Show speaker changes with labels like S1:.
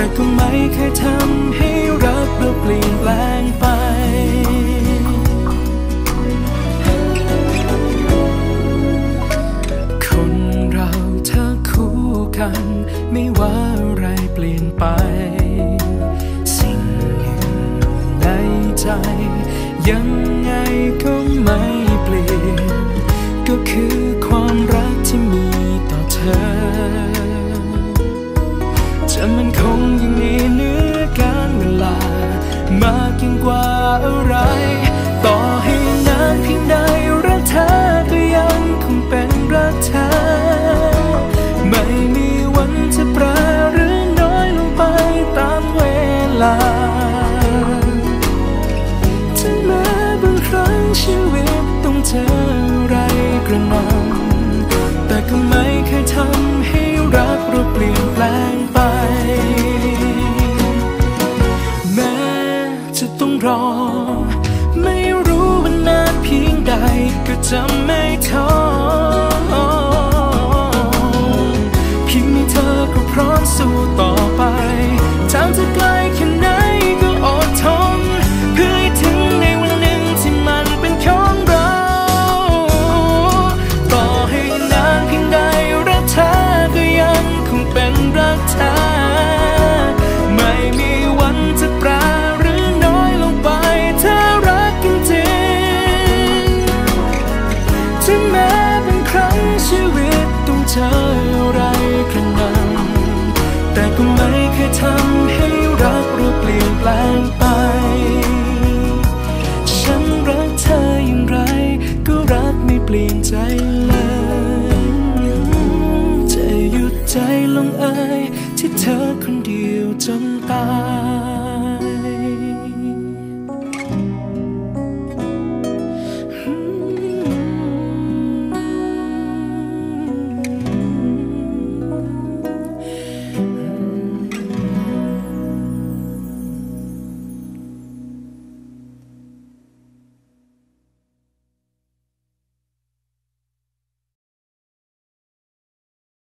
S1: แต่ก็ไม่เคยทำให้รักเราเปลี่ยนแปลงไปคนเราถ้าคู่กันไม่ว่าอะไรเปลี่ยนไป สิ่งหนึ่งในใจ ยังไงก็ไม่ มากยิ่งกว่าอะไร ต่อให้นานเพียงใดรักเธอก็ยังคงเป็นรักเธอ ไม่มีวันจะแปรหรือน้อยลงไปตามเวลาถึงแม้บางครั้งชีวิตต้องเจออะไรกระหน่ำ ต้องรอ ไม่รู้ว่านานเพียงใดก็จะไม่ท้อ ห